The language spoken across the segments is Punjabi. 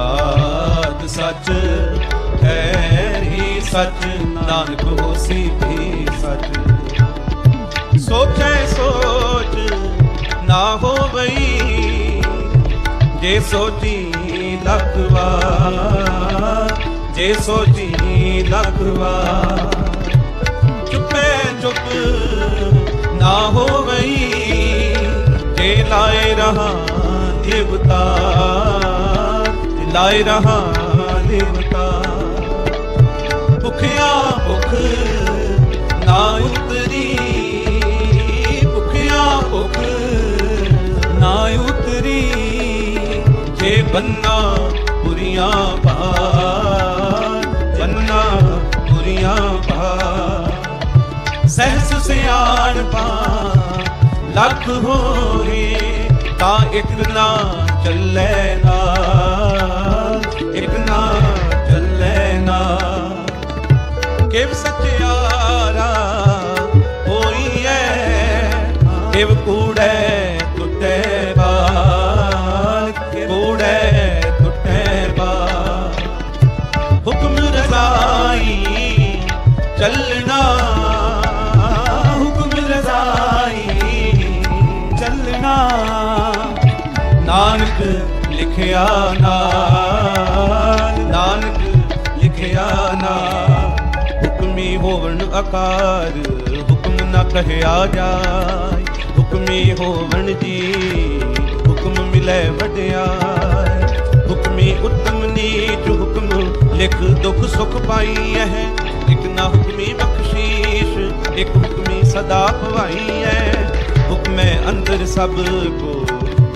ਜੁਗਾਦ ਸਚ ਹੈ ਹੀ ਸਚ, ਨਾਨਕ ਹੋਸੀ ਵੀ ਸਚ। ਸੋਚੈ ਸੋਚ ਨਾ ਹੋਵਈ, ਜੇ ਸੋਚੀ ਲੱਖ ਜੇ ਸੋਚੀ ਲੱਖ ਵਾਰ। ਚੁੱਪੇ ਚੁੱਪ ਨਾ ਹੋਵਈ, ਜੇ ਲਾਏ ਰਹਾ ਦੇਵਤਾ ਲਾਏ ਰਹਾ ਦੇਵਤਾ। ਭੁਖਿਆ ਭੁਖ ਨਾ ਉਤਰੀ। ਭੁਖਿਆ ਭੁਖ ਨਾ ਉਤਰੀ। ਜੇ ਬੰਨਾ ਪੁਰੀਆਂ ਭਾਰ ਬੰਨਾ ਪੁਰੀਆਂ ਭਾਰ ਸਹਿਸ ਸਿਆਣਪਾ ਲੱਖ ਹੋਏ ਤਾਂ ਇੱਕ ਨਾ ਚੱਲੇ ਨਾ ਇੱਕ ਨਾ ਚੱਲੇ ਨਾ। ਕਿਵ ਸਚਿਆਰਾ ਹੋਈ ਐ ਕਿਵ ਕੂੜੈ ਲਿਖਿਆ ਨਾਲ ਨਾਨਕ ਲਿਖਿਆ ਨਾ। ਹੁਕਮੀ ਹੋਵਣ ਆਕਾਰ, ਹੁਕਮ ਨਾ ਕਹਿਆ ਜਾਏ। ਹੁਕਮੀ ਹੋਵਣ ਜੀ, ਹੁਕਮ ਮਿਲੇ ਵਡਿਆਈ ਹੁਕਮੀ ਉਤਮ ਨੀਚ ਹੁਕਮ, ਲਿਖ ਦੁਖ ਸੁਖ ਪਾਈ ਹੈ ਇੱਕ ਨਾ ਹੁਕਮੀ ਬਖਸ਼ੀਸ਼, ਇੱਕ ਹੁਕਮੀ ਸਦਾ ਭਵਾਈ ਹੈ ਹੁਕਮੇ ਅੰਦਰ ਸਭ ਕੋ,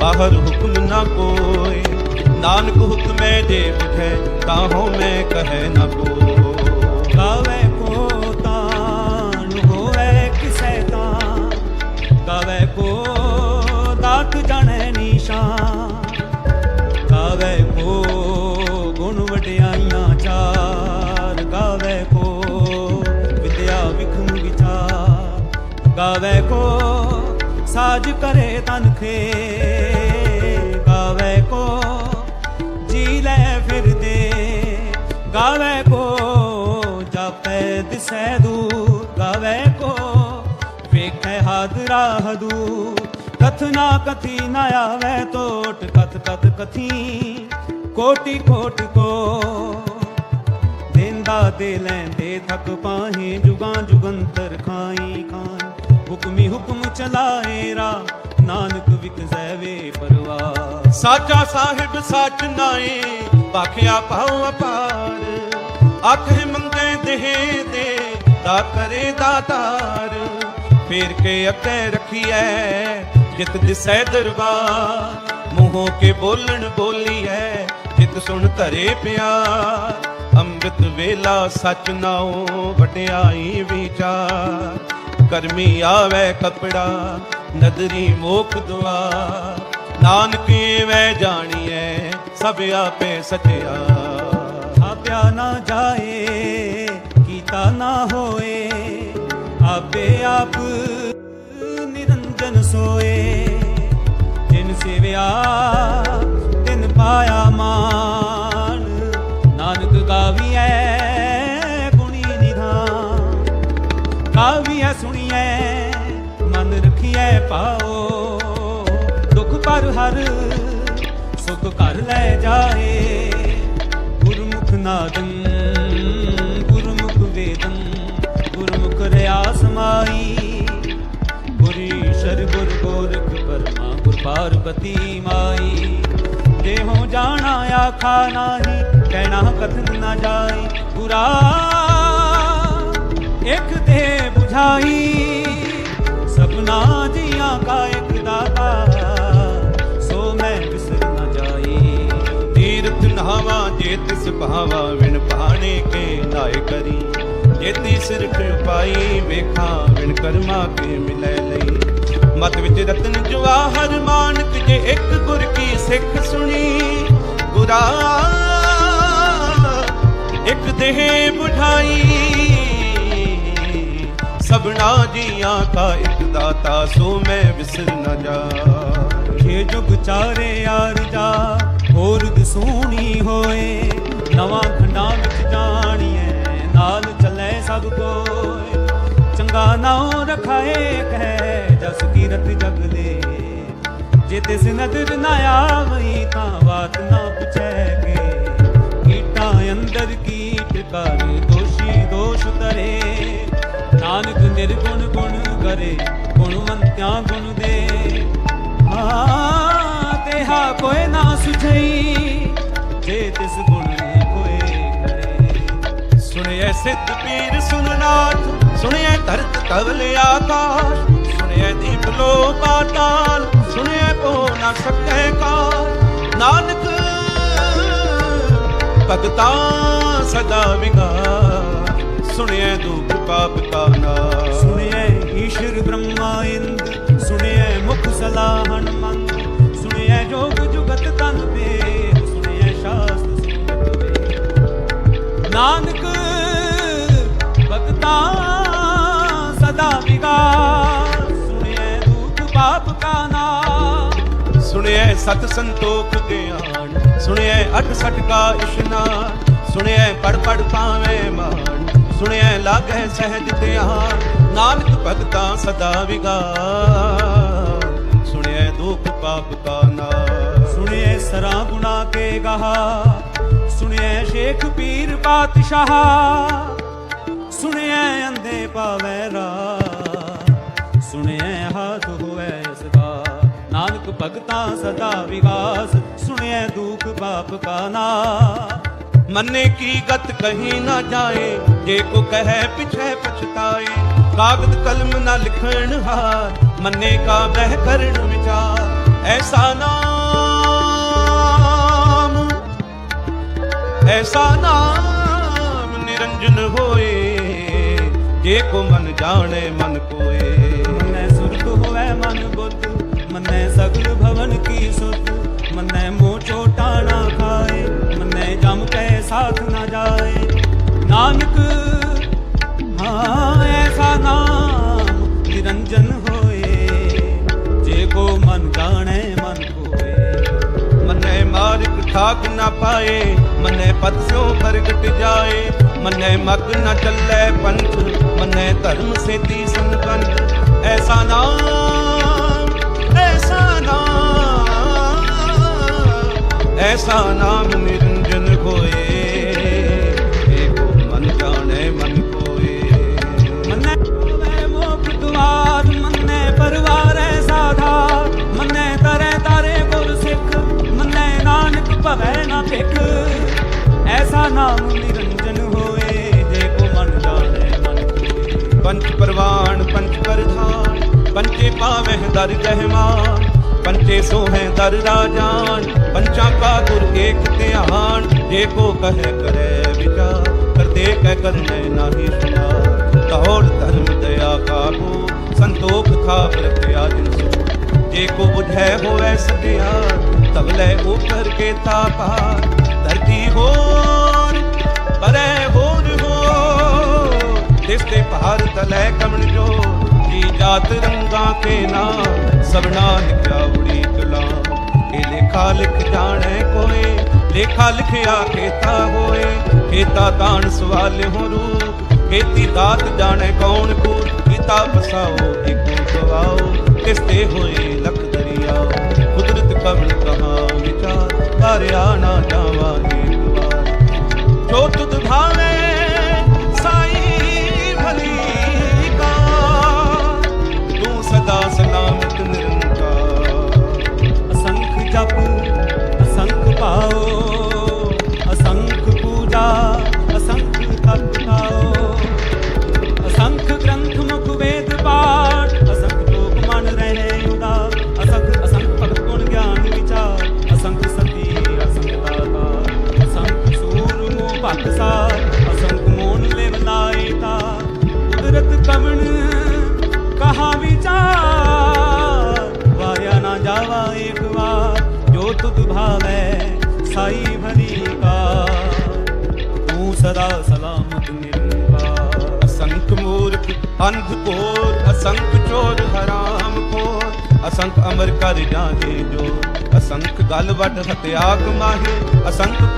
ਬਾਹਰ ਹੁਕਮ ਨਾ ਕੋਈ। ਨਾਨਕ ਹੁਕਮੇ ਜੇ ਬੁਝੈ ਤਾਂ ਹੋ ਮੈਂ ਕਹੈ ਨਾ ਕੋ ਗਾਵੇ ਕੋ ਤਾਣ ਹੋਵੇ ਕਿਸੈ ਤਾਂ ਗਾਵੇ ਕੋ ਦਾਤ ਜਾਣੈ ਨਿਸ਼ਾਨ। ਗਾਵੇ ਕੋ ਗੁਣ ਵਡਿਆਈਆਂ ਚਾਰ, ਗਾਵੇ ਕੋ ਵਿਦਿਆ ਵਿਖਮ ਵਿਚਾਰ। ਗਾਵੇ ਕੋ ਸਾਜ ਕਰੇ ਤਨਖੇ ਗਾਵੇ ਜਾਪੈ ਦੂਰ ਗਾਵੇ ਕੋ, ਵੇਖੈ ਹਾਦਰਾ ਹਦੂਰ ਕਥਨਾ ਕਥੀ ਨ ਆਵੇ ਟੋਟ ਕਥ ਕਥ ਕਥੀ, ਕੋਟੀ ਕੋਟ ਕੋ। ਦੇਂਦਾ ਦੇ ਲੈਂਦੇ ਥਕ ਪਾਹੇ, ਜੁਗਾਂ ਜੁਗੰਤਰ ਖਾਈ ਖਾਨ। ਹੁਕਮੀ ਹੁਕਮ ਚਲਾਏ ਰਾ, ਨਾਨਕ ਵਿਕ ਵੇ ਪਰਵਾ। ਸਾਚਾ ਸਾਹਿਬ ਸੱਚ ਨਾਏ ਭਾਖਿਆ ਪਾਉ ਅਪਾਰ। ਆਖੇ ਮੰਗੇ ਦੇਹ ਦੇ ਤਾ ਕਰੇ ਦਾਤਾਰ ਫੇਰ ਕੇ ਅੱਗੇ ਰਖੀਐ, ਜਿਤ ਦਿਸੈ ਦਰਬਾਰ। ਮੂੰਹੋਂ ਕੇ ਬੋਲਣ ਬੋਲੀਐ, ਜਿਤ ਸੁਣ ਧਰੇ ਪਿਆਰ। ਅੰਮ੍ਰਿਤ ਵੇਲਾ ਸਚ ਨਾਉ ਵਟਿਆਈ ਵਿਚਾਰ। ਕਰਮੀ ਆਵੇ ਕਪੜਾ, ਨਦਰੀ ਮੋਖ ਦੁਆ ਨਾਨਕੇ ਵੈ ਜਾਣੀਐ, ਸਭ ਆਪੇ ਸਚਿਆ ਥਾਪਿਆ ਨਾ ਜਾਏ ਜਿਨ ਤਿਨ ਪਾਇਆ ਮਾਨ ਨਾਨਕ ਗਾਵੀਐ ਗੁਣੀ ਨਿਧਾਨ। ਗਾਵੀਐ ਸੁਣੀਐ, ਮਨ ਰਖੀਐ ਪਾਓ। ਦੁਖ ਪਰ ਹਰ ਸੁਖ ਘਰ ਲੈ ਜਾਏ। ਗੁਰਮੁਖ ਨਾਦੰ, ਗੁਰਮੁਖ ਵੇਦੰ, ਗੁਰਮੁਖ ਰਿਆ ਸਮਾਈ ਪਾਰਬਤੀ ਮਾਈ, ਦੇਹੋ ਜਾਣਾ ਆਖਾ ਨਾਹੀ, ਕਹਿਣਾ ਕਥਨ ਨਾ ਜਾਈ ਗੁਰਾ ਇਕ ਦੇ 부ਝਾਈ ਸਭਨਾ ਜੀਆਂ ਕਾ ਇਕ ਦਾਤਾ, ਸੋ ਮੈਂ ਵਿਸਰ ਨਾ ਜਾਈ। ਤੀਰਥ ਨਹਾਵਾ, ਜੇ ਤਿਸ ਭਾਵਾ, ਵਿਣ ਪਾਣੇ ਕੇ ਨਾਏ ਕਰੀ। ਜੇ ਸਿਰ ਸਿਰਠ ਪਾਈ ਵੇਖਾਂ, ਵਿਣ ਕਰਮਾ ਕੇ ਮਿਲੈ ਮਤ ਵਿੱਚ ਰਤਨ ਜਵਾਹਰ ਮਾਨਕ ਜੇ ਇੱਕ ਗੁਰ ਕੀ ਸਿੱਖ ਸੁਣੀ। ਗੁਰਾ, ਇੱਕ ਦੇਹ ਬੁਝਾਈ ਸਭਨਾ ਜੀਆਂ ਕਾ ਇੱਕ ਦਾਤਾ, ਸੋ ਮੈਂ ਵਿਸਰ ਨਾ ਜਾ। ਛੇ ਜੁਗ ਚਾਰੇ ਯਾਰ ਜਾ, ਹੋਰ ਦਸੂਣੀ ਹੋਏ। ਨਵਾਂ ਖੰਡਾਂ ਵਿੱਚ ਜਾਣੀਐ, ਨਾਲ ਚੱਲੇ ਸਭ ਕੋਏ। ਚੰਗਾ ਨਾਉ ਰਖਾਏ ਕਹਿ, ਜਸ ਕੀਰਤ ਜਗ ਦੇ ਜੇ ਤਿਸ ਨਦਰ ਨਾ ਆਵਈ ਤਾਂ ਬਾਤ ਨਾ ਪੁੱਛੈ ਕੇ। ਕੀਟਾਂ ਅੰਦਰ ਕੀਟ ਕਰ ਦੋਸ਼ੀ ਦੋਸ਼ ਤਰੇ ਨਾਨਕ ਨਿਰਗੁਣ ਗੁਣ ਕਰੇ, ਗੁਣਵੰਤਿਆਂ ਗੁਣ ਦੇ। ਹਾਂ, ਤੇਹਾ ਕੋਈ ਨਾ ਸੁਝਈ, ਜੇ ਤਿਸ ਗੁਣ ਸੁਣਿਐ ਸਿੱਧ ਪੀਰ ਸੁਨਨਾਥ, ਸੁਣਿਐ ਧਰਤ ਤਵਲ ਆਕਾਸ਼, ਸੁਣਿਐ ਦੀਪ ਲੋ ਪਾਤਾਲ, ਸੁਣਿਐ ਕੋ ਨਾ ਸਕੈ ਕਾਲ ਨਾਨਕ ਭਗਤਾ ਸਦਾ ਵਿਗਾ ਸੁਣਿਐ ਦੁਖ ਪਾਪ ਕਾ ਨਾਸ਼ ਸੁਣਿਐ ਈਸ਼ਰ ਬ੍ਰਹਮਾ ਇੰਦ, ਸੁਣਿਐ ਮੁਖ ਸਲਾਹਣ ਮੰਦ, ਸੁਣਿਐ ਜੋਗ ਜੁਗਤ ਤਨ ਭੇਦ ਸੁਣਿਐ ਸ਼ਾਸਤ ਨਾਨਕ ਸਤ ਸੰਤੋਖ ਗਿਆਨ। ਸੁਣਿਐ ਅਠ ਸਠ ਕਾ ਇਸ਼ਨਾਨ ਸੁਣਿਐ ਪੜ ਪੜ ਪਾਵੇਂ ਮਾਨ। ਸੁਣਿਐ ਲਾਗੈ ਸਹਿਜ ਧਿਆਨ। ਨਾਨਕ ਭਗਤਾਂ ਸਦਾ ਵਿਗਾਰ ਸੁਣਿਐ ਦੁਖ ਪਾਪ ਕਾ ਨਾਸ਼ ਸੁਣਿਐ ਸਰਾ ਗੁਨਾ ਕੇ ਗਹਾ। ਸੁਣਿਐ ਸ਼ੇਖ ਪੀਰ ਪਾਤਸ਼ਾਹ। ਸੁਣਿਐ ਅੰਦੇ ਪਾਵੈ ਰਾ ਭਗਤਾ ਸਦਾ ਵਿਗਾਸ, ਸੁਣਿਐ ਦੁਖ ਪਾਪ ਕਾ ਨਾ ਮੰਨੇ ਕੀ ਗਤ ਕਹੀ ਨਾ ਜਾਏ, ਜੇ ਕੋ ਕਹੈ ਪਿਛੈ ਪਛਤਾਏ। ਕਾਗਦ ਕਲਮ ਨਾ ਲਿਖਣ ਹਾਰ, ਮੰਨੇ ਕਾ ਬਹਿ ਕਰਨ ਵਿਚਾਰ। ਐਸਾ ਨਾਮ ਐਸਾ ਨਾਮ ਨਿਰੰਜਨ ਹੋਏ। ਜੇ ਕੋ ਮਨ ਜਾਣੇ ਮਨ ਕੋਏ। ਮਨੈ ਸਗਲ ਭਵਨ ਕੀ ਸੁਧ ਮਨੈ ਮੋਹ ਚੋਟਾ ਨਾ ਖਾਏ, ਮਨੈ ਜਮ ਕੈ ਸਾਥ ਨਾ ਜਾਏ। ਨਾਨਕ, ਹਾਂ, ਐਸਾ ਨਾਮ ਨਿਰੰਜਨ ਹੋਏ, ਜੇ ਕੋ ਮਨ ਜਾਣੈ ਮਨ ਕੋਏ ਮਨੈ ਮਾਰਿਕ ਠਾਕ ਨਾ ਪਾਏ, ਮਨੈ ਪਦ ਸਿਓ ਪ੍ਰਗਟ ਜਾਏ। ਮਨੈ ਮਗ ਨਾ ਚੱਲੇ ਪੰਥ, ਮਨੈ ਧਰਮ ਸੇਤੀ ਸੰਕੰਠ ਐਸਾ ਨਾਮ ਨਾਮ ਐਸਾ ਨਾਮ ਨਿਰੰਜਨ ਹੋਏ ਏਕੋ ਮਨ ਜਾਣੇ ਮਨ ਕੋਏ। ਮਨੈ ਹੋਵੇ ਮੋਖ ਦੁਆਰ, ਮੰਨੇ ਮਨੈ ਪਰਵਾਰੈ ਸਾਧਾਰ ਮੰਨੇ ਤਰੈ ਤਾਰੇ ਗੁਰ ਸਿੱਖ ਮਨੈ ਨਾਨਕ ਭਵੈ ਨਾ ਭਿਖ। ਐਸਾ ਨਾਮ ਨਿਰੰਜਨ ਹੋਏ ਜੇ ਕੋ ਮਨ ਜਾਣੇ ਮਨ ਕੋਏ। ਪੰਚ ਪਰਵਾਨ ਪੰਚ ਪ੍ਰਧਾਨ ਪੰਚੇ ਪਾਵਹਿ ਦਰ ਜਹਿਮਾਨ ਪੰਚੇ ਸੋਹੈ ਦਰ ਰਾਜਾਨ ਪੰਚਾ ਕਾ ਗੁਰ ਏਕ ਧਿਆਨ, ਜੇ ਕੋ ਕਹੈ ਕਰੈ ਵਿਚਾਰ ਕਰਤੇ ਕਹਿ ਕਰਨੈ ਨਾਹੀ ਸੁਨਾ ਤਹੋੜ ਧਰਮ ਦਇਆ ਕਾਬੂ ਸੰਤੋਖ ਥਾ ਪ੍ਰਤਿਆ ਜਿਨ ਸੋ। ਜੇ ਕੋ ਬੁਝੈ ਹੋਵੈ ਸਤਿਆ ਤਬ ਲੈ ਉਪਰ ਕੇ ਤਾਪਾਰ ਧਰਤੀ ਹੋਰ, ਪਰੈ ਹੋਰ ਹੋ ਤਿਸ ਤੇ ਪਹਾੜ ਤਲੈ ਕਮਣ ਜੋ ਜੀ ਜਾਤ ਕੇ ਨਾਮ ਸਭਨਾ ਲਿਖਿਆ ਉੜੀ ਕਲਾ ਇਹ ਲੇਖਾ ਲਿਖ ਜਾਣੈ ਕੋਏ, ਲੇਖਾ ਲਿਖਿਆ ਕੇਤਾ ਹੋਏ। ਕੇਤਾ ਤਾਣ ਸਵਾਲ ਹੋ ਰੂਪ ਕੀਤੀ ਦਾਤ ਜਾਣੈ ਕੌਣ ਕੋ ਕੀਤਾ ਬਸਾਓ ਏਕੋ ਗਵਾਓ ਤਿਸ ਤੇ ਹੋਏ ਲਖ ਦਰਿਆਓ। ਕੁਦਰਤ ਕਮਲ ਕਹਾ ਵਿਚਾਰ ਕਰਿਆ ਨਾ ਜਾਵਾ ਏਕ ਜੋ ਤੁਧ ਭਾਵੇ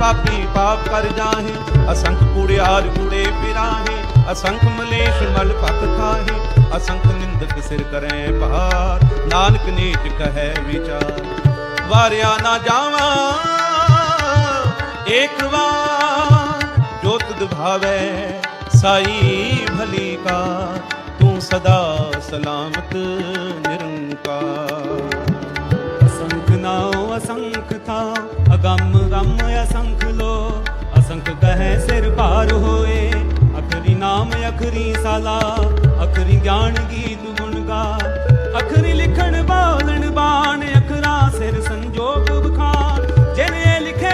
ਪਾਪੀ ਪਾਪ ਕਰ ਜਾਹੇ, ਅਸੰਖ ਕੂੜਿਆਰ ਕੂੜੇ ਫਿਰਾਹੇ ਅਸੰਖ ਮਲੇਸ਼ ਮਲ ਭਖ ਖਾਹੇ, ਅਸੰਖ ਨਿੰਦਕ ਸਿਰ ਕਰੈ ਭਾਰ, ਨਾਨਕ ਨੀਚ ਕਹੈ ਵਿਚਾਰ। ਵਾਰਿਆ ਨਾ ਜਾਵਾਂ, ਏਕ ਵਾਰ ਜੋ ਤੁਧ ਭਾਵੈ ਸਾਈ ਭਲੀ ਕਾ ਤੂੰ ਸਦਾ ਸਲਾਮਤ ਨਿਰੰਕਾਰ। ਅਸੰਖ ਨਾਉ ਅਸੰਖ ਥਾ, ਅਗੰਮ ਗੰਮ ਸਿਰ ਹੋਏ। ਅਖਰੀ ਨਾਮ, ਅਖਰੀ ਸਾਲਾ, ਅਖਰੀ ਗਿਆਨ, ਗੀਤ, ਗੁਣ ਗਾ। ਅਖਰੀ ਲਿਖਣ, ਬਾਲਣ, ਬਾਣ, ਅਖਰਾ, ਸਿਰ ਸੰਜੋਗ, ਬਖਾਨ। ਜਿਨੇ ਲਿਖੇ,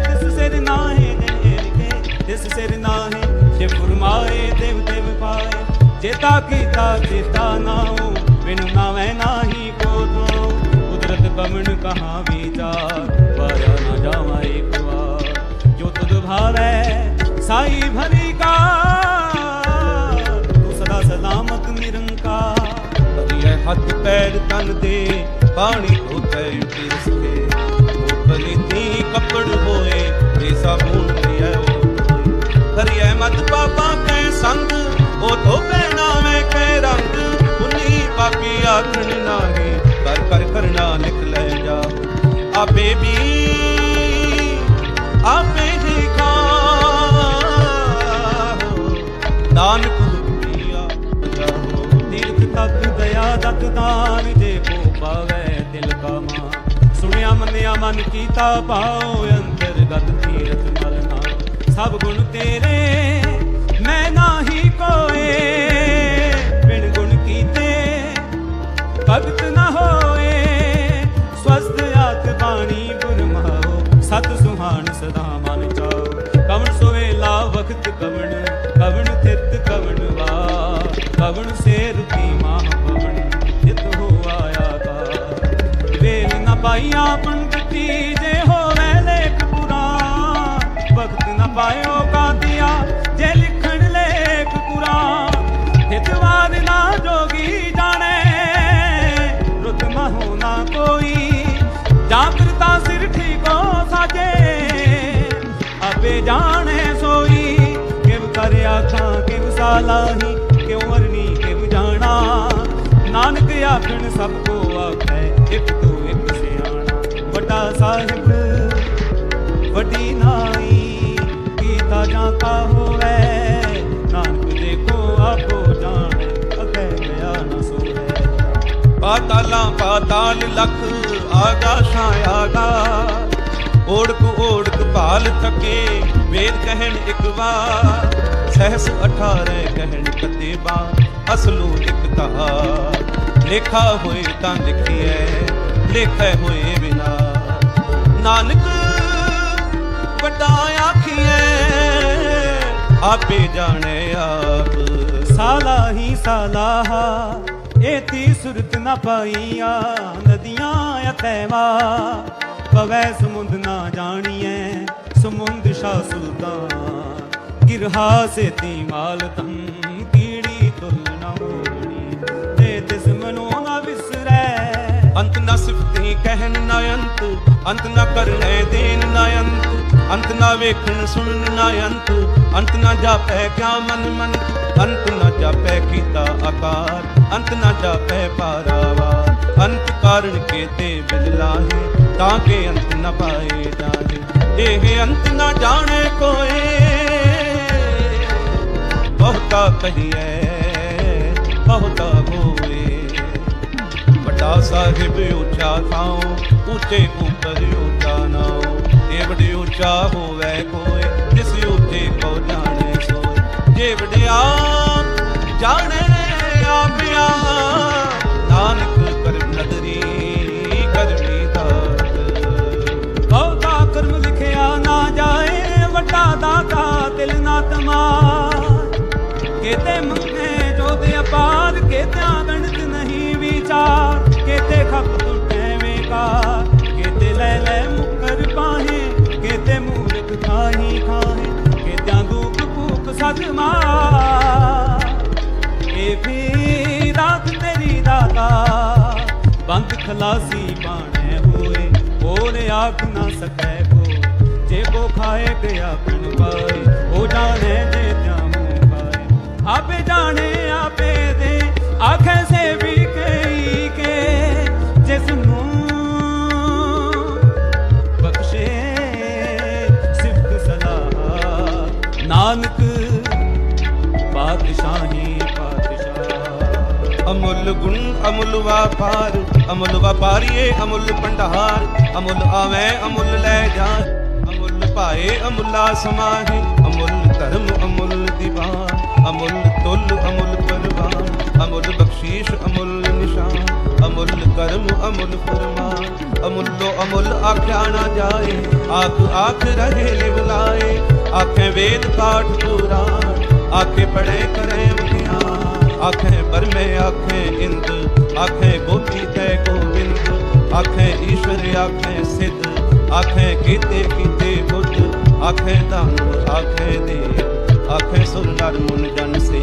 ਤਿਸ ਸਿਰ ਨਾਹੇ ਜਿਨੇ ਲਿਖੇ, ਤਿਸ ਸਿਰ ਨਾਹੇ, ਜੇ ਫਰਮਾਏ, ਦੇਵ ਦੇਵ ਪਾਏ। ਜੇਤਾ ਕੀਤਾ ਜੇਤਾ ਨਾਉ ਬਿਨ ਨਾਵੇਂ ਨਾਹੀ ਕੋ ਥਾਉ ਕੁਦਰਤ ਕਮਣ ਕਹਾ ਵਿਚਾਰ ਵਾਰਿਆ ਭਾਵੈ ਸਾਈ ਕਾ ਤੂੰ ਸਦਾ ਸਲਾਮਤ ਨਿਰੰਕਾਰ। ਕਰੀਏ ਹੱਥ ਪੈਰ ਤਨ ਦੇ ਪਾਣੀ ਧੋਤੇ ਤਿਰਸ ਕੇ ਬਲੀਤੀ ਕੱਪੜ ਹੋਏ ਜੇ ਸਾਬੂਨ ਲਿਆ ਉਹ ਕਰੀਏ ਮਤ ਪਾਪਾ ਕੈ ਸੰਗ, ਉਹ ਧੋਪੇ ਨਾਵੇਂ ਕੈ ਰੰਗ। ਉਨੀ ਪਾਪੀ ਆਖਣ ਨਾਹੀ, ਕਰ ਕਰ ਕਰਨਾ ਲੈ ਜਾ। ਆਪੇ ਵੀ ਨਾਨਕ ਹੁਕਮੀਆ ਜਾਓ ਤੀਰਥ ਤਤ ਦਇਆ ਦਤ ਦਾਨ ਜੇ ਕੋ ਪਾਵੈ ਦਿਲ ਕਾ ਮਾਨ ਸੁਣਿਆ, ਮੰਨਿਆ, ਮਨ ਕੀਤਾ ਪਾਉ ਅੰਤਰਗਤ ਤੀਰਥ ਮਲਨਾ ਸਭ ਗੁਣ ਤੇਰੇ, ਮੈਂ ਨਾਹੀ ਕੋਏ। ਬਿਨ ਗੁਣ ਕੀਤੇ ਭਗਤ ਨਾ ਹੋਏ। ਸਵਸਤ ਆਤ ਬਾਣੀ ਗੁਰਮਹਾਓ ਸਤ ਸੁਹਾਣ ਸਦਾ ਮਨ ਚਾਓ। ਕਵਣ ਸੁਵੇਲਾ ਵਖਤ ਕਵਣ ਕਵਣ ਵਾ ਕਵਣ ਸੇ ਰੁਕੀ ਮਾਹ ਪਵਨ, ਜਿਤ ਹੋ ਆਇਆ ਕਾ ਵੇਲ ਨਾ ਪਾਈਆ ਪੰਡਤੀ, ਜੇ ਹੋਵੇ ਲੇਖ ਪੁਰਾ ਵਕਤ ਨਾ ਪਾਇਓ ਕਾਤਿਆ, ਜੇ ਲਿਖਣ ਲੇਖ ਕੁਰਾਨ ਹਿਤਵਾਦ ਨਾ ਜੋਗੀ ਜਾਣੇ, ਰੁਤ ਮਹੋ ਨਾ ਕੋਈ। ਜਾਗਰਤਾ ਸਿਰ ਠੀਕੋ ਸਾਜੇ, ਆਪੇ ਜਾਣੇ ਸੋਈ। ਕਿਵ ਕਰਿਆ ਖਾਂ ਕਿਵ ਸਾਲਾਹੀ, ਕਿਉਂ ਵਰਨੀ ਨਾਨਕ ਆਖਣ ਸਭ ਕੋ ਆਖੈ, ਇੱਕ ਤੋਂ ਇੱਕ ਸਿਆਣਾ। ਵੱਡਾ ਸਾਹਿਬ, ਵੱਡੀ ਨਾਈ ਕੀਤਾ ਜਾਂਤਾ ਹੋਵੇ, ਨਾਨਕ ਦੇਖੋ ਆਪੋ ਜਾਣ, ਅਗੇ ਗਿਆ ਨਾ ਸੋਵੇ ਪਾਤਾਲਾਂ ਪਾਤਾਲ ਲਖ ਆਗਾਸ਼ਾਂ ਆਗਾ। ਓੜਕ ਓੜਕ ਭਾਲ ਥਕੇ, ਵੇਦ ਕਹਿਣ ਇੱਕ ਵਾਰ। ਸਹਿਸ 18 ਕਹਿਣ ਕਤੇ ਬਾ ਅਸਲੂ ਇੱਕ ਲੇਖਾ ਹੋਏ ਤਾਂ ਲਿਖੀਐ, ਲੇਖੈ ਹੋਏ ਬਿਨਾ। ਨਾਨਕ ਵੱਡਾ ਆਖੀਐ, ਆਪੇ ਜਾਣੇ ਆਪ। ਸਾਲਾ ਹੀ ਸਾਲਾਹਾ ਏਤੀ ਸੁਰਤ ਨਾ ਪਾਈਆ। ਨਦੀਆਂ ਅਤੈਵਾ ਪਵੈ ਸਮੁੰਦ ਨਾ ਜਾਣੀਐ। ਸਮੁੰਦ ਸ਼ਾ ਸੁਲਤਾਨ ਗਿਰਹਾ ਸੇਤੀ ਮਾਲ ਤੰ ਅੰਤ ਨਾ ਸਿਫਤੀ ਕਹਿਣ ਨਾ ਅੰਤ ਅੰਤ ਨਾ ਕਰਨੇ ਦੇਣ ਨਾ ਅੰਤ ਅੰਤ ਨਾ ਵੇਖਣ ਸੁਣਨ ਨਾ ਅੰਤ ਅੰਤ ਨਾ ਜਾਪੈ ਕਿਆ ਮਨ ਮਨ, ਅੰਤ ਨਾ ਜਾਪੈ ਕੀਤਾ ਆਕਾਰ, ਅੰਤ ਨਾ ਜਾਪੈ ਪਾਰਾਵਾਰ, ਅੰਤ ਕਾਰਨ ਕੇ ਤੇ ਬਿਲਾਹੇ ਤਾਂ ਕਿ ਅੰਤ ਨਾ ਪਾਏ ਜਾਹੇ। ਇਹ ਅੰਤ ਨਾ ਜਾਣੇ ਕੋਏ, ਬਹੁਤਾ ਕਹੀਏ ਉੱਚਾ ਉੱਚੇ ਉੱਪਰ ਉੱਚਾ ਨਾਉ ਇਹ ਵੱਡੇ ਉੱਚਾ ਹੋਵੇ ਕੋਈ, ਜਿਸ ਉੱਚੇ ਕੋ ਜਾਣੇ ਸੋਏ। ਜੇ ਵਡਿਆ ਜਾਣੇ ਆਪਿਆ, ਨਾਨਕ ਕਰਮ ਨਦਰੀ, ਕਰਮੀ ਦਾਤ। ਬਹੁਤਾ ਕਰਮ ਲਿਖਿਆ ਨਾ ਜਾਏ, ਵੱਡਾ ਦਾਤਾ ਦਿਲ ਨਾ ਤਮਾਰ ਕਿਤੇ ਮੰਗੇ ਜੋਦੇ ਅਪਾਰ, ਕਿਤਿਆਂ ਗਣਤ ਨਹੀਂ ਵਿਚਾਰ। ਕਿਤੇ ਖਪ ਅਦਮਾ ਇਹ ਵੀ ਰਾਤ ਤੇਰੀ ਦਾਤਾ, ਬੰਦ ਖਲਾਸੀ ਬਾਣੇ ਹੋਏ ਹੋਰ ਆਖ ਨਾ ਸਕੈ ਕੋ। ਜੇ ਕੋ ਖਾਏ ਗਿਆ ਪਣ ਪਾਏ ਉਹ ਜਾਣੇ ਜੇ ਜਾਮੂ ਪਾਏ। ਆਪੇ ਜਾਣੇ ਆਪੇ ਦੇ, ਆਖੇ ਸੇ ਵੀ ਕਈ ਕੇ। ਜਿਸ ਨੂੰ ਬਖਸ਼ੇ ਸਿਫਤ ਸਲਾਹ, ਨਾਨਕ ਅਮੁੱਲ ਗੁਣ, ਅਮੁੱਲ ਵਾਪਾਰ। ਅਮੁੱਲ ਵਪਾਰੀਏ, ਅਮੁੱਲ ਭੰਡਾਰ। ਅਮੁੱਲ ਆਵੇਂ, ਅਮੁੱਲ ਲੈ ਜਾ ਅਮੁੱਲ ਭਾਏ, ਅਮੁੱਲਾ ਸਮਾਹੇ। ਅਮੁੱਲ ਧਰਮ, ਅਮੁੱਲ ਦੀਵਾਨ ਅਮੁੱਲ ਤੁਲ, ਅਮੁੱਲ ਪਰਵਾਨ ਅਮੁੱਲ ਬਖਸ਼ੀਸ਼, ਅਮੁੱਲ ਨਿਸ਼ਾਨ। ਅਮੁੱਲ ਕਰਮ, ਅਮੁੱਲ ਫਰਮਾਨ। ਅਮੁੱਲੋ ਅਮੁੱਲ ਆਖਿਆ ਨਾ ਜਾਏ। ਆਖ ਆਖ ਰਹੇ ਲਿਵਲਾਏ। ਆਖੇ ਵੇਦ ਪਾਠ ਪੁਰਾਣ। ਆਖੇ ਪੜੇ ਕਰੇ ਆਖੇ ਬਰਮੇ ਆਖੇ ਇੰਦ, ਆਖੇ ਗੋਪੀ ਤੈ ਗੋਬਿੰਦ, ਆਖੇ ਈਸ਼ਵਰ ਆਖੇ ਸਿੱਧ, ਆਖੇ ਕੀਤੇ ਕੀਤੇ ਬੁੱਧ, ਆਖੇ ਧਨ, ਆਖੇ ਦੇ ਆਖੇ ਸੁਰ ਨਰ ਮੁਨ ਜਨ ਸੇ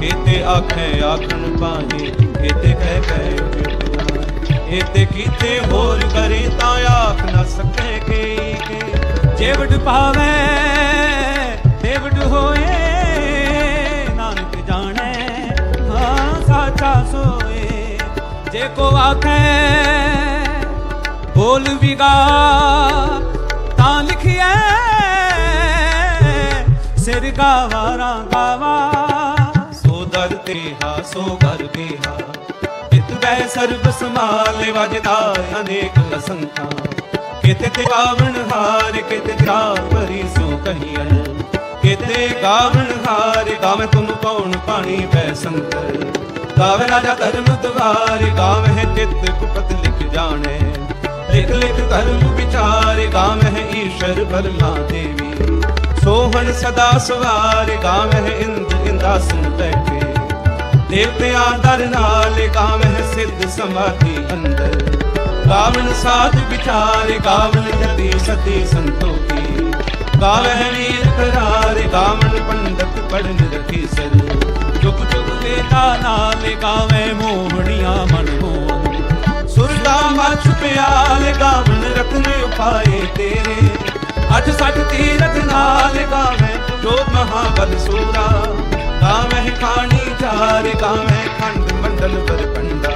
ਕੀਤੇ ਆਖੇ ਆਖਣ ਪਾਹੇ, ਕੀਤੇ ਕਹਿ ਕਹਿ ਉਚਿਤ ਜਾਏ। ਕੀਤੇ ਹੋਰ ਕਰੇ ਤਾਂ ਆਖ ਨਾ ਸਕੇ ਕੇ ਕੇ ਪਾਵੇ ਦੇਵੜ ਹੋਏ ਹਾਂ ਸਾਚਾ ਸੋਏ ਜੇ ਕੋ ਆਖੈ, ਬੋਲ ਵਿਗਾ ਤਾਂ ਲਿਖਿਐ, ਸਿਰ ਗਾਵਾਰਾਂ ਗਾਵਾ। ਸੋ ਦਰ ਤੇਹਾ ਸੋ ਘਰ ਬੇਹਾ ਇਤ ਬੈ ਸਰਬ ਸਮਾਲੇ ਵਜਦਾ ਅਨੇਕ ਅਸੰਖਾ ਕਿਤੇ ਤੇ ਗਾਵਣ ਹਾਰ, ਕਿਤੇ ਗਾਵ ਭਰੀ ਸੋ ਕਹੀਅਨ ਕਿਤੇ ਗਾਵਣ ਹਾਰ, ਗਾਵੇਂ ਤੁਮ ਕੌਣ ਪਾਣੀ ਬੈ ਸੰਕਰ ਗਾਵੇ ਰਾਜਾ ਧਰਮ ਦਵਾਰ ਗਾਵੇ ਚਿਤ ਕੁਪਤ ਲਿਖ ਜਾਣੇ। ਲਿਖ ਲਿਖ ਧਰਮ ਵਿਚਾਰ ਗਾਵੇ ਈਸ਼ਰ ਬਰਮਾ ਦੇਵੀ। ਸੋਹਣ ਸਦਾ ਸਵਾਰ ਗਾਵਹਿ ਇੰਦ ਇੰਦਾਸਨ ਬੈਠੇ। ਦੇਵਤਿਆਂ ਦਰ ਨਾਲ ਗਾਵਹਿ ਸਿੱਧ ਸਮਾਧੀ ਅੰਦਰ। ਗਾਵਨ ਸਾਧ ਵਿਚਾਰ ਗਾਵਨ ਜਤੀ ਸਤੀ ਸੰਤੋਖੀ। ਗਾਵਹਿ ਵੀਰ ਕਰਾਰ ਗਾਵਨ ਪੰਡਤ ਪੜਨ ਰਖੀ ਸਰ। ਨਾਲ ਗਾਵੇ ਮੋਹਣੀਆਂ ਮਨ ਮੋਹਨ ਸੁਰਦਾ ਮਛ ਪਿਆਲ ਗਾਵਨ ਰਖਨ ਉਪਾਏ ਤੇਰੇ। ਅਠ ਸਠ ਤੀਰਥ ਨਾਲ ਗਾਵੇਂ ਜੋਤ ਮਹਾਬਲ ਸੂਰਾ। ਗਾਵੇਂ ਖਾਣੀ ਚਾਰ ਗਾਵੇਂ ਖੰਡ ਮੰਡਲ ਪਰ ਪੰਡਾ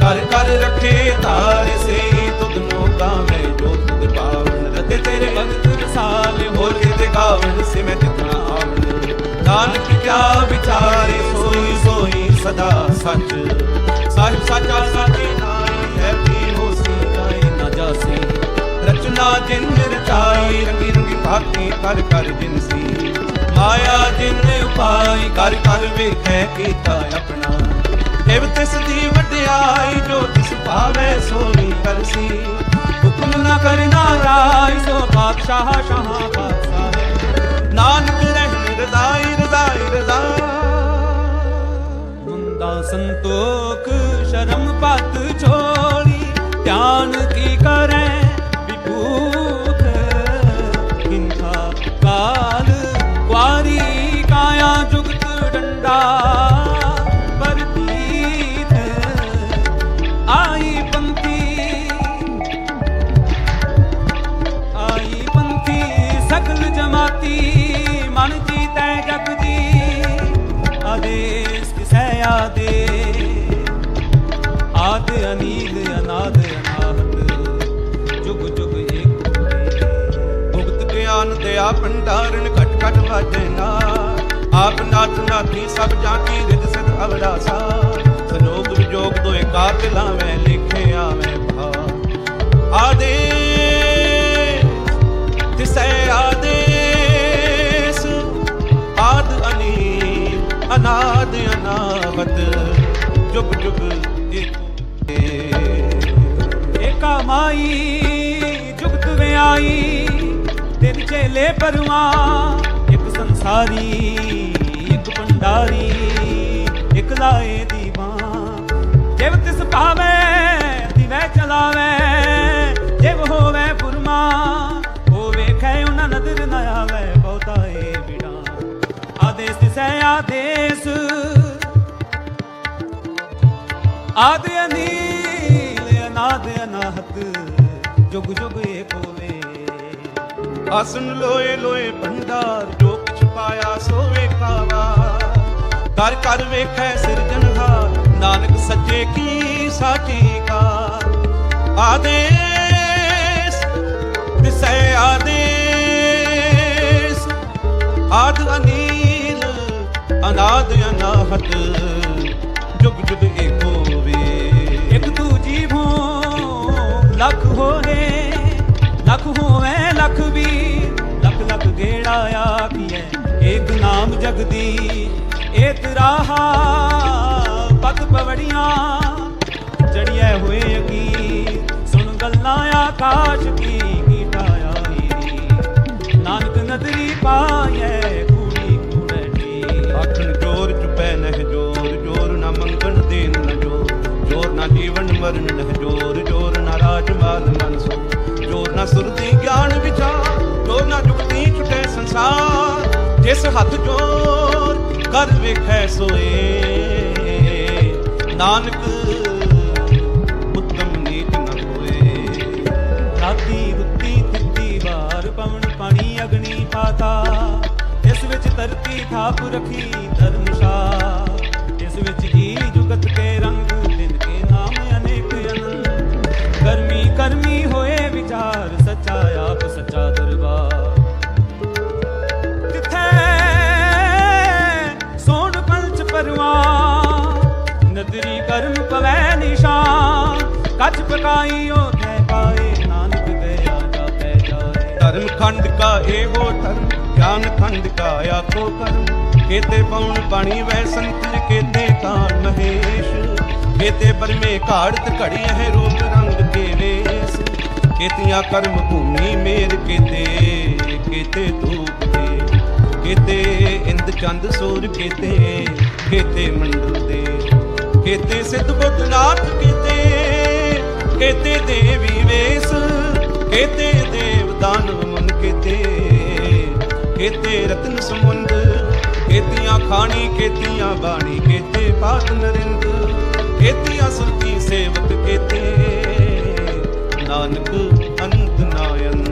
ਕਰ ਕਰ ਰੱਖੇ ਤਾਰ ਸੇ ਤੁਧ ਨੋ ਗਾਵੇਂ ਜੋ ਤੁਧ ਪਾਵਨ। ਰਤੇ ਤੇਰੇ ਭਗਤ ਰਸਾਲ ਹੋਰ ਕਿਤੇ ਗਾਵਨ ਸੇ ਨਾਨਕ ਕਿਆ ਵਿਚਾਰੇ ਸੋਈ ਸੋਈ ਸਦਾ ਸੱਚ। ਸਾਹਿਬ ਸਾਚਾ ਸਾਚੀ ਨਾਈ ਹੈ ਵੀ ਹੋਸੀ ਜਾਏ ਨਾ ਜਾਸੀ। ਰਚਨਾ ਜਿਨ ਰਚਾਈ, ਰੰਗੀ ਰੰਗੀ ਭਾਤੀ ਕਰ ਕਰ ਜਿਨਸੀ ਮਾਇਆ ਜਿਨ ਉਪਾਈ, ਕਰ ਕਰ ਵੇਖੈ ਕੀਤਾ ਆਪਣਾ। ਦੇਵ ਤਿਸ ਦੀ ਵਡਿਆਈ, ਜੋ ਤਿਸ ਭਾਵੇ ਸੋਈ ਕਰਸੀ ਹੁਕਮ ਨਾ ਕਰਨਾ ਰਾਈ ਸੋ ਬਾਦਸ਼ਾਹ ਸ਼ਾਹ ਬਾਦਸ਼ਾਹ ਨਾਨਕ ਰਜ਼ਾਈ ਰਜ਼ਾਈ ਰਜ਼ਾ ਮੁੰਦਾ ਸੰਤੋਖ, ਸ਼ਰਮ ਪਤ ਛੋੜੀ ਧਿਆਨ ਕੀ ਕਰੇ ਵਿਭੂਤ? ਕਿੰਥਾ ਕਾਲ ਕੁਆਰੀ ਕਾਇਆ ਜੁਗਤ ਡੰਡਾ? ਆਦ ਅਨੀਲ ਅਨਾਦ, ਅਨਾਹਤ। ਜੁਗ ਜੁਗ ਏਕ ਭੁਗਤ ਗਿਆਨ ਦਿਆ ਭੰਡਾਰਨ, ਘਟ ਘਟ ਵਾਜੇ ਨਾ। ਆਪ ਨਾਥ, ਨਾਥੀ ਸਭ ਜਾਂਕੀ ਰਿਦ ਸਿਧ ਅਵਰਾਸਾ ਸੰਜੋਗ ਵਿਜੋਗ ਦੋਏ ਕਾਤ ਲਾਵੇਂ, ਲਿਖੇ ਆਵੇਂ ਭਾ ਆਦੇ ਤਿਸੈ ਆਦੇਸ। ਆਦ ਅਨੀ ਅਨਾਦ, ਅਨਾਹਤ। ਜੁਗ ਜੁਗ ਕਮਾਈ ਏਕਾ ਮਾਈ, ਜੁਗਤ ਵਿਆਈ। ਤਿੰਨ ਚੇਲੇ ਪਰਮਾ ਇੱਕ ਸੰਸਾਰੀ, ਇੱਕ ਭੰਡਾਰੀ, ਇੱਕ ਲਾਏ ਦੀਵਾਨ। ਜਿਵ ਤਿਸ ਭਾਵੇ ਦਿਵੇ ਚਲਾਵੇ, ਜਿਵ ਹੋਵੇ ਪੁਰਮਾ, ਹੋਵੇ ਵੇਖੈ ਉਹਨਾਂ ਨਦਰ ਨਾ ਆਵੇ, ਬਹੁਤਾ ਬਿੜਾ ਆਦੇਸ ਆਦਿ ਅਨੀਲ ਆਸਨ ਲੋਏ ਲੋਏ ਭੰਡਾਰ ਜੋ ਕੁਛ ਪਾਇਆ ਸੋ ਵੇਖਾਵਾ ਕਰ ਕਰ ਵੇਖੈ ਸਿਰਜਣਹਾਰ ਨਾਨਕ ਸੱਚੇ ਕੀ ਸਾਚੀ ਕਾ ਆਦੇਸ, ਦਿਸੈ ਆਦੇਸ। ਆਦ ਅਨੀਲ, ਅਨਾਦ ਅਨਾਹਤ। ਜੁਗ ਜੁਗ ਏਕ ਹੋਵੇ ਇੱਕ ਦੂਜੀ ਭੂ, ਲੱਖ ਹੋਏ ਲੱਖ ਹੋਵੇ ਲੱਖ ਵੀ, ਲੱਖ ਲੱਖ ਗੇੜਾ ਆਖੀਐ ਏਕ ਨਾਮ ਜਗਦੀ ਏਕ ਰਾਹਾ ਪਤ ਪਵੜੀਆਂ ਜੜੀਐ ਹੋਏ ਅਕੀ ਸੁਣ ਗੱਲਾਂ ਆਕਾਸ਼ ਕੀ ਕੀਟਾ ਆਈ ਨਾਨਕ ਨਦਰੀ ਪਾਇਐ ਕੂੜੀ ਕੂੜਟੀ ਆਖਣ ਜੋਰ ਚੁਪੈ ਨਹਿ ਜੋਰ ਜੋਰ ਨਾ ਮੰਗਣ ਦੇਨ ਨਾ ਜੋਰ ਜੋਰ ਨਾ ਜੀਵਨ ਮਰਨ ਨਹਿ ਜੋਰ ਨਾ ਸੁਰਤੀ ਗਿਆਨ ਵਿਚਾਰ ਜੋਰ ਨਾ ਜੁਗਤੀ ਛੁਟੇ ਸੰਸਾਰ। ਜਿਸ ਹੱਥ ਜੋਰ ਕਰ ਵੇਖੈ ਸੋਏ। ਨਾਨਕ, ਉਤਮ ਨੀਤ ਨ ਹੋਏ ਰਾਤੀ ਰੁੱਤੀ ਤਿੱਤੀ ਵਾਰ ਪਵਨ ਪਾਣੀ ਅਗਨੀ ਪਾਤਾ। ਇਸ ਵਿੱਚ ਧਰਤੀ ਥਾਪ ਰਖੀ ਧਰਮਸ਼ਾ ਕੱਚ ਪਕਾਈ ਪਾਏ ਨਾਨਕ ਗਿਆ ਜਾ ਪੈ ਜਾਏ। ਧਰਮ ਖੰਡ ਕਾ ਇਹੋ ਧਰਮ, ਗਿਆਨ ਖੰਡ ਕਾ ਆਖੋ ਕਰਮ। ਕੇਤੇ ਪਉਣ ਪਾਣੀ ਵੈ ਸੰਤਰ ਕੇਤੇ ਕਾਣ ਮਹੇਸ਼। ਕੇਤੇ ਪਰਮੇ ਘਾੜਤ ਘੜੀ ਹੈ ਰੂਪ ਰੰਗ ਕੇ ਵੇਸ। ਕੇਤੀਆਂ ਕਰਮ ਭੂਮੀ ਮੇਰ ਕੇਤੇ ਕੇਤੇ ਧੂਪ ਦੇ। ਕੇਤੇ ਇੰਦ ਚੰਦ ਸੂਰ ਕੇਤੇ ਕੇਤੇ ਮੰਡਲ ਦੇ। ਕੇਤੇ ਸਿੱਧ ਬੁੱਧ ਨਾਥ ਕੇਤੇ। ਕੇਤੇ ਦੇਵੀ ਵੇਸ, ਕੇਤੇ ਦੇਵ ਦਾਨਵ ਮਨ ਕੇਤੇ। ਕੇਤੇ ਰਤਨ ਸਮੁੰਦ, ਕੇਤੀਆਂ ਖਾਣੀ, ਕੇਤੀਆਂ ਬਾਣੀ, ਕੇਤੇ ਪਾਤ ਨਰਿੰਦ। ਕੇਤੀਆਂ ਸੁਰਤੀ ਸੇਵਕ ਕੇਤੇ। ਨਾਨਕ ਅੰਤ ਨਾਇਨ।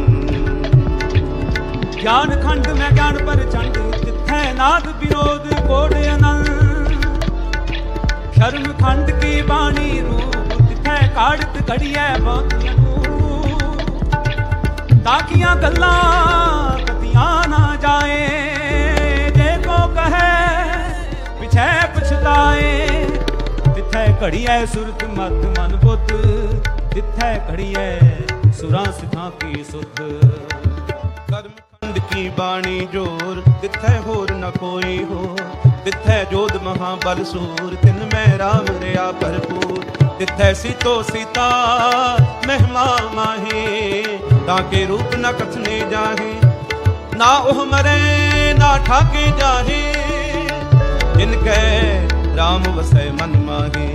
ਗਿਆਨ ਖੰਡ ਮੈਂ ਗਿਆਨ ਪਰ ਚੰਡ ਤਿੱਥੈ ਨਾਦ ਵਿਰੋਧ ਕੋੜ ਅਨੰਦ। ਸ਼ਰਮ ਖੰਡ ਕੀ ਬਾਣੀ ਰੂਪ ਕਾੜਤ ਘੜੀਐ ਬਹੁਤ ਅਨੂਪ ਤਾਕੀਆਂ ਗੱਲਾਂ ਕਤੀਆਂ ਨਾ ਜਾਏ, ਜੇ ਕੋ ਕਹੈ, ਪਿਛੈ ਪਛਤਾਏ ਤਿੱਥੈ ਘੜੀਐ ਸੁਰਤ ਮਤ ਮਨ ਬੁੱਧ ਤਿੱਥੈ ਘੜੀਐ ਸੁਰਾਂ ਸਿੱਧਾਂ ਕੀ ਸੁਧ। ਕਰਮ ਖੰਡ ਕੀ ਬਾਣੀ ਜੋਰ ਤਿੱਥੈ ਹੋਰ ਨ ਕੋਈ ਹੋ ਤਿੱਥੈ ਜੋਧ ਮਹਾਬਲ ਸੂਰ, ਤਿਨ ਮੈਂ ਰਾਮ ਰਿਆ ਭਰਪੂਰ। ਤਿੱਥੈ ਸੀਤੋ ਸੀਤਾ, ਮਹਿਮਾ ਮਾਹੀ, ਤਾਂ ਕੇ ਰੂਪ ਨ ਕਥਨੇ ਜਾਹੇ। ਨਾ ਉਹ ਮਰੇ, ਨਾ ਠਾਕੇ ਜਾਹੇ। ਜਿਨ ਕੈ ਰਾਮ ਵਸੈ ਮਨ ਮਾਹੀ,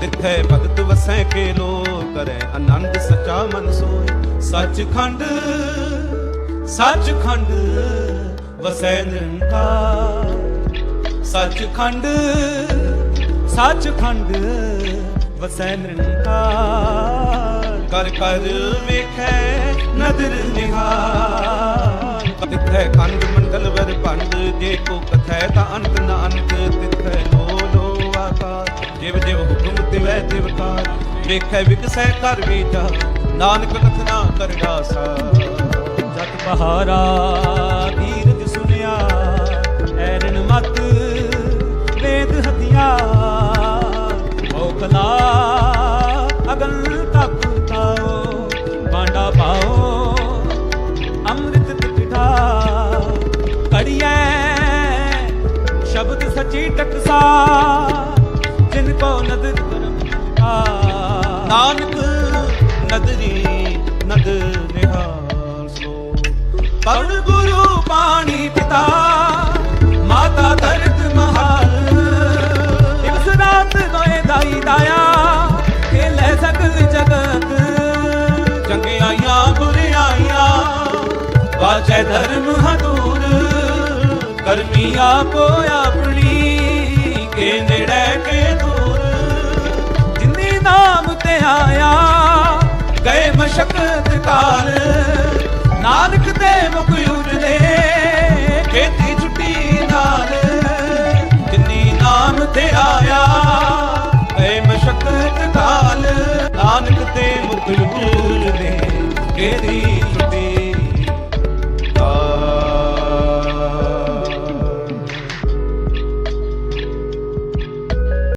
ਤਿੱਥੈ ਭਗਤ ਵਸੈ ਕੇ ਲੋ ਕਰੈ ਆਨੰਦ ਸਚਾ ਮਨ ਸੋਏ ਸੱਚਖੰਡ ਸੱਚਖੰਡ ਵਸੈ ਨਿਰੰਕਾਰ। ਸੱਚਖੰਡ ਸੱਚਖੰਡ ਵਸੈ ਨਿਰੰਕਾਰ ਕਰ ਕਰ ਵੇਖੈ ਨਦਰ ਨਿਹਾਰ। ਤਿੱਥੈ ਖੰਡ ਮੰਡਲ ਵਰ ਭੰਡ, ਜੇ ਕੋ ਕਥੈ ਤਾਂ ਅੰਤ ਨਾ ਅੰਤ। ਤਿੱਥੈ ਲੋ ਆਕਾਰ, ਜਿਵ ਜਿਵ ਹੁਕਮ ਤਿਵੈ ਤਿਵਕਾਰ ਵੇਖੈ ਵਿਕਸੈ ਕਰ ਵਿਚਾਰ ਨਾਨਕ ਕਥਨਾ ਕਰੜਾ ਸਾ ਜਤ ਬਹਾਰਾ। ਹਥਿਆਰ ਔਖਲਾ ਅਗਨ ਤਪ ਤਾਓ ਬਾਂਡਾ ਪਾਓ, ਅੰਮ੍ਰਿਤ ਤਿਠਾ। ਕੜੀਐ ਸ਼ਬਦ ਸੱਚੀ ਟਕਸਾ, ਜਿਨ ਕੋ ਨਦਰ ਕਰਮ ਆ ਨਾਨਕ ਨਦਰੀ ਨਦ ਨਿਹਾਲ ਸੋ। ਪਵਨ ਗੁਰੂ ਪਾਣੀ ਪਿਤਾ। ਧਰਮ ਹਦੂਰ ਕਰਮੀ ਆਪੋ ਆਪਣੀ ਕੇ ਨੇੜੇ ਕੇ ਦੂਰ। ਜਿੰਨੀ ਨਾਮ ਤੇ ਆਇਆ, ਗਏ ਮਸ਼ਕਤ ਕਾਲ ਨਾਨਕ ਤੇ ਮੁਖ ਉਜਲੇ, ਖੇਤੀ ਛੁੱਟੀ ਨਾਲ। ਜਿੰਨੀ ਨਾਮ ਤੇ ਆਇਆ, ਗਏ ਮਸ਼ਕਤ ਕਾਲ ਨਾਨਕ ਤੇ ਮੁਖ ਉਜਲੇ, ਖੇਤੀ